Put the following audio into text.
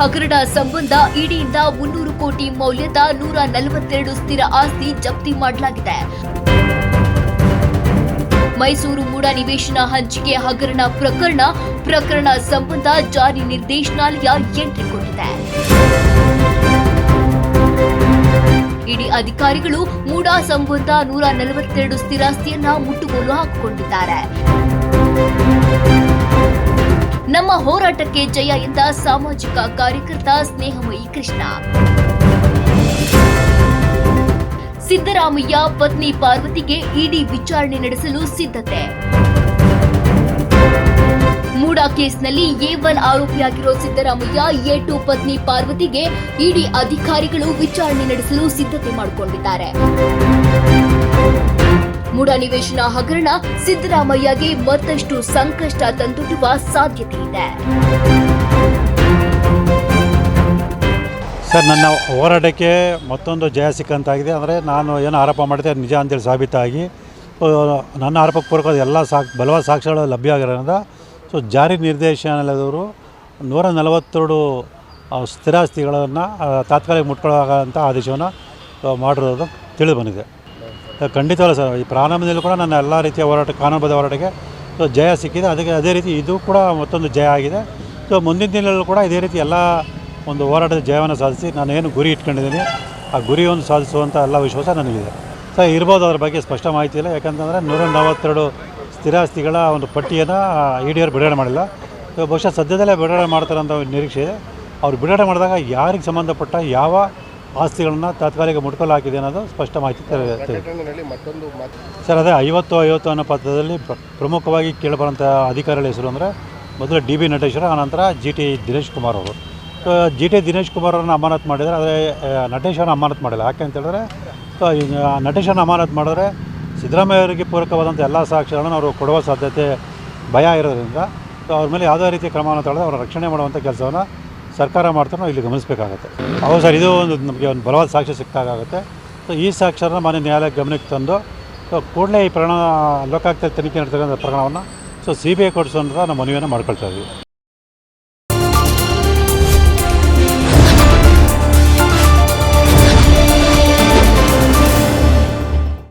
ಹಗರಣ ಸಂಬಂಧ ಇಡಿಯಿಂದ ಮುನ್ನೂರು ಕೋಟಿ ಮೌಲ್ಯದ ನೂರ ನಲವತ್ತೆರಡು ಸ್ಥಿರ ಆಸ್ತಿ ಜಪ್ತಿ ಮಾಡಲಾಗಿದೆ. ಮೈಸೂರು ಮೂಡ ನಿವೇಶನ ಹಂಚಿಕೆ ಹಗರಣ ಪ್ರಕರಣ ಪ್ರಕರಣ ಸಂಬಂಧ ಜಾರಿ ನಿರ್ದೇಶನಾಲಯ ಎಂಟ್ರಿ ಕೊಟ್ಟಿದೆ. ಇಡಿ ಅಧಿಕಾರಿಗಳು ಮೂಡ ಸಂಬಂಧ ನೂರ ನಲವತ್ತೆರಡು ಸ್ಥಿರಾಸ್ತಿಯನ್ನ ಮುಟ್ಟುಗೋಲು ಹಾಕಿಕೊಂಡಿದ್ದಾರೆ. ನಮ್ಮ ಹೋರಾಟಕ್ಕೆ ಜಯ ಎಂದ ಸಾಮಾಜಿಕ ಕಾರ್ಯಕರ್ತ ಸ್ನೇಹಮಯಿ ಕೃಷ್ಣ. ಸಿದ್ದರಾಮಯ್ಯ ಪತ್ನಿ ಪಾರ್ವತಿಗೆ ಇಡಿ ವಿಚಾರಣೆ ನಡೆಸಲು ಸಿದ್ಧತೆ. ಮೂಡಾ ಕೇಸ್ನಲ್ಲಿ ಎ ಒನ್ ಆರೋಪಿಯಾಗಿರೋ ಸಿದ್ದರಾಮಯ್ಯ ಎ ಟು ಪತ್ನಿ ಪಾರ್ವತಿಗೆ ಇಡಿ ಅಧಿಕಾರಿಗಳು ವಿಚಾರಣೆ ನಡೆಸಲು ಸಿದ್ಧತೆ ಮಾಡಿಕೊಂಡಿದ್ದಾರೆ. ಮೂಡಾ ನಿವೇಶನ ಹಗರಣ ಸಿದ್ದರಾಮಯ್ಯಗೆ ಮತ್ತಷ್ಟು ಸಂಕಷ್ಟ ತಂದೊಡ್ಡುವ ಸಾಧ್ಯತೆ ಇದೆ ಸರ್, ನನ್ನ ಹೋರಾಟಕ್ಕೆ ಮತ್ತೊಂದು ಜಯ ಸಿಕ್ಕಂತಾಗಿದೆ. ಅಂದರೆ ನಾನು ಏನು ಆರೋಪ ಮಾಡಿದೆ ನಿಜ ಅಂತೇಳಿ ಸಾಬೀತಾಗಿ. ನನ್ನ ಆರೋಪಕ್ಕೆ ಪೂರಕ ಎಲ್ಲ ಸಾಕ್, ಬಲವಾದ ಸಾಕ್ಷ್ಯಗಳು ಲಭ್ಯ ಆಗಿರೋದ್ರಿಂದ, ಸೊ ಜಾರಿ ನಿರ್ದೇಶನಾಲಯದವರು ನೂರ ನಲವತ್ತೆರಡು ಸ್ಥಿರಾಸ್ತಿಗಳನ್ನು ತಾತ್ಕಾಲಿಕ ಮುಟ್ಕೊಳ್ಳೋಂಥ ಆದೇಶವನ್ನು ಮಾಡಿರೋದು ತಿಳಿದು ಬಂದಿದೆ. ಖಂಡಿತವಲ್ಲ ಸರ್, ಈ ಪ್ರಾರಂಭದಲ್ಲೂ ಕೂಡ ನನ್ನ ಎಲ್ಲ ರೀತಿಯ ಹೋರಾಟ, ಕಾನೂನುಬದ್ಧ ಹೋರಾಟಕ್ಕೆ, ಸೊ, ಜಯ ಸಿಕ್ಕಿದೆ. ಅದಕ್ಕೆ ಅದೇ ರೀತಿ ಇದು ಕೂಡ ಮತ್ತೊಂದು ಜಯ ಆಗಿದೆ. ಸೊ, ಮುಂದಿನ ದಿನಗಳಲ್ಲೂ ಕೂಡ ಇದೇ ರೀತಿ ಎಲ್ಲ ಒಂದು ಹೋರಾಟದ ಜಯವನ್ನು ಸಾಧಿಸಿ ನಾನು ಏನು ಗುರಿ ಇಟ್ಕೊಂಡಿದ್ದೀನಿ, ಆ ಗುರಿಯನ್ನು ಸಾಧಿಸುವಂಥ ಎಲ್ಲ ವಿಶ್ವಾಸ ನನಗಿದೆ. ಸರ್, ಇರ್ಬೋದು ಅದ್ರ ಬಗ್ಗೆ ಸ್ಪಷ್ಟ ಮಾಹಿತಿ ಇಲ್ಲ. ಯಾಕಂತಂದರೆ ನೂರ ನಲವತ್ತೆರಡು ಸ್ಥಿರಾಸ್ತಿಗಳ ಒಂದು ಪಟ್ಟಿಯನ್ನು ಇಡಿಯವರು ಬಿಡುಗಡೆ ಮಾಡಿಲ್ಲ. ಸೊ ಬಹುಶಃ ಸದ್ಯದಲ್ಲೇ ಬಿಡುಗಡೆ ಮಾಡ್ತಾರೆ ಅಂತ ನಿರೀಕ್ಷೆ ಇದೆ. ಅವ್ರು ಬಿಡುಗಡೆ ಮಾಡಿದಾಗ ಯಾರಿಗೆ ಸಂಬಂಧಪಟ್ಟ, ಯಾವ ಆಸ್ತಿಗಳನ್ನು ತಾತ್ಕಾಲಿಕ ಮುಟ್ಕಲು ಹಾಕಿದೆ ಅನ್ನೋದು ಸ್ಪಷ್ಟ ಮಾಹಿತಿ ಮತ್ತೊಂದು ಸರ್ ಅದೇ ಐವತ್ತು ಐವತ್ತು ಅನ್ನೋ ಪತ್ರದಲ್ಲಿ ಪ್ರಮುಖವಾಗಿ ಕೇಳಿಬರೋಂಥ ಅಧಿಕಾರಿಗಳ ಹೆಸರು ಅಂದರೆ ಮೊದಲು ಡಿ ಬಿ ನಟೇಶ್ವರ ಆನಂತರ ಜಿ ಟಿ ದಿನೇಶ್ ಕುಮಾರ್ ಅವರು. So G T Dinesh Kumar ಅವ್ರನ್ನ ಅಮಾನತ್ ಮಾಡಿದರೆ ಆದರೆ ನಟೇಶ್ವರನ ಅಮಾನತ್ ಮಾಡಿಲ್ಲ. ಯಾಕೆ ಅಂತ ಹೇಳಿದ್ರೆ ನಟೇಶ್ವರನ ಅಮಾನತ್ ಮಾಡಿದ್ರೆ ಸಿದ್ದರಾಮಯ್ಯ ಅವರಿಗೆ ಪೂರಕವಾದಂಥ ಎಲ್ಲ ಸಾಕ್ಷ್ಯಗಳನ್ನು ಅವರು ಕೊಡುವ ಸಾಧ್ಯತೆ ಭಯ ಇರೋದ್ರಿಂದ ಸೊ ಅವ್ರ ಮೇಲೆ ಯಾವುದೇ ರೀತಿಯ ಕ್ರಮವನ್ನು ತಗೊಳ್ಳೋದು ಅವರ ರಕ್ಷಣೆ ಮಾಡುವಂಥ ಕೆಲಸವನ್ನು ಸರ್ಕಾರ ಮಾಡ್ತಾರೆ ಇಲ್ಲಿ ಗಮನಿಸಬೇಕಾಗತ್ತೆ. ಹೌದು ಸರ್, ಇದು ಒಂದು ನಮಗೆ ಒಂದು ಬಲವಾದ ಸಾಕ್ಷ್ಯ ಸಿಕ್ಕಾಗುತ್ತೆ ಸೊ ಈ ಸಾಕ್ಷ್ಯನ ಮಾನ್ಯ ನ್ಯಾಯಾಲಯ ಗಮನಕ್ಕೆ ತಂದು ಸೊ ಕೂಡಲೇ ಈ ಪ್ರಕರಣ ಲೋಕಾಯುಕ್ತ ತನಿಖೆ ನಡೆತಕ್ಕಂಥ ಪ್ರಕರಣವನ್ನು ಸೊ ಸಿ ಬಿ ಐ ಕೊಡಿಸೋ ನಾವು ಮನವಿಯನ್ನು ಮಾಡ್ಕೊಳ್ತಾ ಇದ್ದೀವಿ.